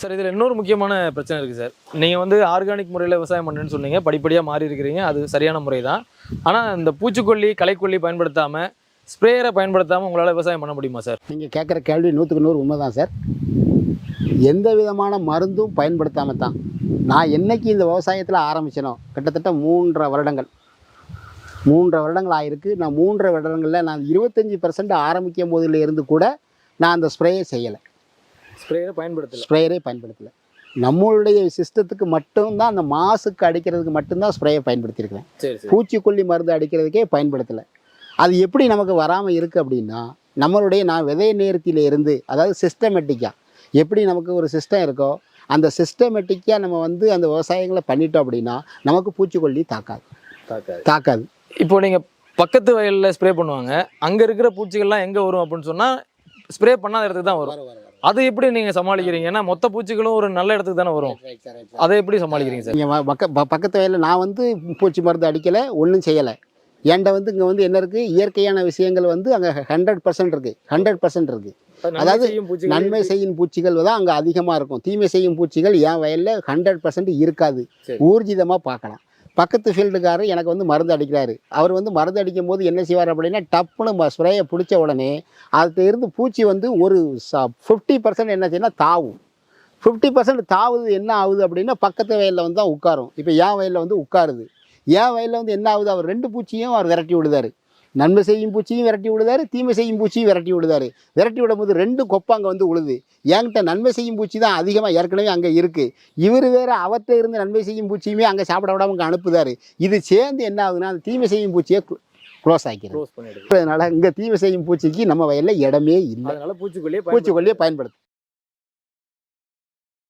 Sir இதில் இன்னொரு முக்கியமான பிரச்சனை இருக்குது சார். நீங்கள் வந்து ஆர்கானிக் முறையில் விவசாயம் பண்ணுறேன்னு சொன்னீங்க. படிப்படியாக மாறி இருக்கிறீங்க. அது சரியான முறை தான். ஆனால் இந்த பூச்சிக்கொல்லி களைக்கொல்லி பயன்படுத்தாமல் ஸ்ப்ரேயரை பயன்படுத்தாமல் உங்களால் விவசாயம் பண்ண முடியுமா சார்? நீங்கள் கேட்குற கேள்வி நூற்றுக்கு நூறு உண்மை தான் சார். எந்த விதமான மருந்தும் பயன்படுத்தாமல் தான். நான் என்னைக்கு இந்த விவசாயத்தில் ஆரம்பிச்சேனோ கிட்டத்தட்ட மூன்றரை வருடங்கள். மூன்றரை வருடங்கள் ஆயிருக்கு. நான் மூன்றரை வருடங்களில் நான் இருபத்தஞ்சி பர்சன்ட் ஆரம்பிக்கும் போதில் இருந்து கூட நான் அந்த ஸ்ப்ரேயை செய்யலை. ஸ்ப்ரேயரை பயன்படுத்தல. ஸ்ப்ரேயரே பயன்படுத்தலை. நம்மளுடைய சிஸ்டத்துக்கு மட்டும்தான் அந்த மாசுக்கு அடிக்கிறதுக்கு மட்டும்தான் ஸ்ப்ரேயை பயன்படுத்தியிருக்கிறேன். சரி சரி. பூச்சிக்கொல்லி மருந்து அடிக்கிறதுக்கே பயன்படுத்தலை. அது எப்படி நமக்கு வராமல் இருக்குது அப்படின்னா நம்மளுடைய நான் விதை நேர்த்தியில இருந்து அதாவது சிஸ்டமேட்டிக்காக எப்படி நமக்கு ஒரு சிஸ்டம் இருக்கோ அந்த சிஸ்டமேட்டிக்காக நம்ம வந்து அந்த விவசாயங்களை பண்ணிட்டோம் அப்படின்னா நமக்கு பூச்சிக்கொல்லி தாக்காது. தாக்காது. தாக்காது. இப்போ நீங்கள் பக்கத்து வயலில் ஸ்ப்ரே பண்ணுவாங்க. அங்கே இருக்கிற பூச்சிகள்லாம் எங்கே வரும் அப்படின்னு சொன்னால் ஸ்ப்ரே பண்ணாத இடத்துக்கு தான் வரும். அது எப்படி நீங்கள் சமாளிக்கிறீங்க ஏன்னா மொத்த பூச்சிகளும் ஒரு நல்ல இடத்துக்கு தானே வரும். அதை எப்படி சமாளிக்கிறீங்க சார்? நீங்கள் பக்கத்து வயலில் நான் வந்து பூச்சி மருந்து அடிக்கலை ஒன்றும் செய்யலை. என்கிட்ட வந்து இங்கே வந்து என்ன இருக்குது இயற்கையான விஷயங்கள் வந்து அங்கே ஹண்ட்ரட் பர்சன்ட் இருக்குது ஹண்ட்ரட் பர்சன்ட் இருக்குது அதாவது நன்மை செய்யும் பூச்சிகள் தான் அங்கே அதிகமாக இருக்கும். தீமை செய்யும் பூச்சிகள் என் வயலில் ஹண்ட்ரட் பர்சன்ட் இருக்காது. ஊர்ஜிதமாக பார்க்கலாம். பக்கத்து ஃபீல்டுக்காரர் எனக்கு வந்து மருந்து அடிக்கிறாரு. அவர் வந்து மருந்து அடிக்கும் போது என்ன செய்வார் அப்படின்னா டப்புன்னு ஸ்ப்ரேயை பிடிச்ச உடனே அதுல இருந்து பூச்சி வந்து ஒரு ஃபிஃப்டி பர்சன்ட் என்ன செய்யணும் தாவும். ஃபிஃப்டி பர்சன்ட் தாவுது என்ன ஆகுது அப்படின்னா பக்கத்து வயலில் வந்து தான் உட்காரும். இப்போ என் வயலில் வந்து உட்காருது. என் வயலில் வந்து என்ன ஆகுது அவர் ரெண்டு பூச்சியும் அவர் விரட்டி விடுதாரு. நன்மை செய்யும் பூச்சியும் விரட்டி விடுதாரு தீமை செய்யும் பூச்சியும் விரட்டி விடுதாரு. விரட்டி விடும்போது ரெண்டு கொப்பை அங்கே வந்து உழுது. என்கிட்ட நன்மை செய்யும் பூச்சி தான் அதிகமாக ஏற்கனவே அங்கே இருக்குது இவர் வேற அவர்கிட்ட இருந்து நன்மை செய்யும் பூச்சியுமே அங்கே சாப்பிட விடாம அங்கே அனுப்புதாரு. இது சேர்ந்து என்ன ஆகுதுன்னா அந்த தீமை செய்யும் பூச்சியை க்ளோஸ் பண்ணிடுது. அதனால இங்கே தீமை செய்யும் பூச்சிக்கு நம்ம வயலில் இடமே இல்லை. அதனால பூச்சிக்கொல்லியே பூச்சிக்கொல்லியை பயன்படுத்து